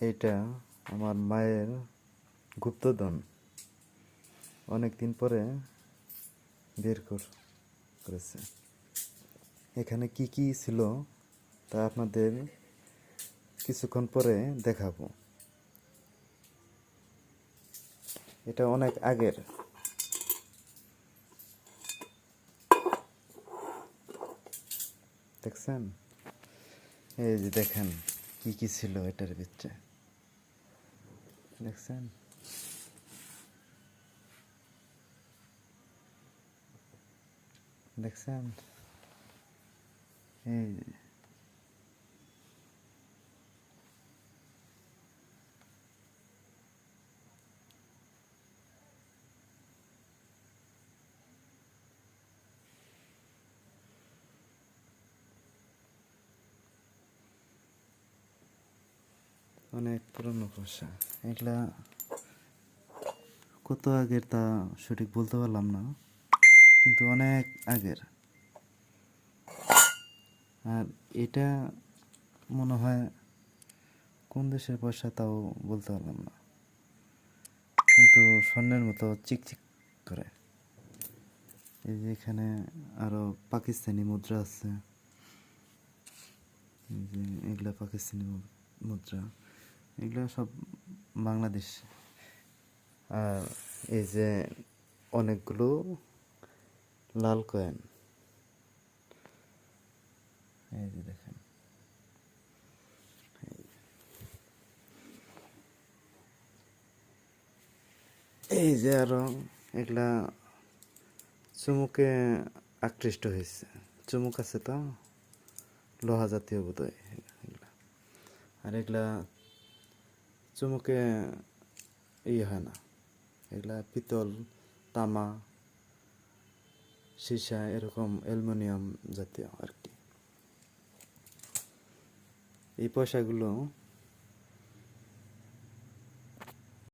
এইটা আমার মায়ের গুপ্তধন। অনেক দিন পরে বের কর- করেছে। এখানে কি কি ছিল তা আপনাদের কিছুক্ষণ পরে দেখাবো। এটা অনেক আগের। দেখছেন? এই যে দেখেন কি কি ছিল এটার ভিতরে। দেখছেন দেখছেন এই অনেক পুরনো পোষা এগুলা কত আগের তা সঠিক বলতে পারলাম না, কিন্তু অনেক আগের। আর এটা মনে হয় কোন দেশের পয়সা তাও বলতে পারলাম না। কিন্তু স্বর্ণের মতো চিকচিক করে। এই যে এখানে আরও পাকিস্তানি মুদ্রা আছে। এগুলা পাকিস্তানি মুদ্রা। এগুলা সব বাংলাদেশ। আর এই যে অনেকগুলো লাল কয়েন এই যে দেখেন। এই যে আরও এগুলা চুমুকে আকৃষ্ট হয়েছে। চুমুক আছে তো? লোহা জাতীয় বোধ হয় আর এগুলা চুমুকে ইয়ে হয় না। এগুলা পিতল, তামা, সীসা এরকম অ্যালুমিনিয়াম জাতীয় আর কি। এই পয়সাগুলো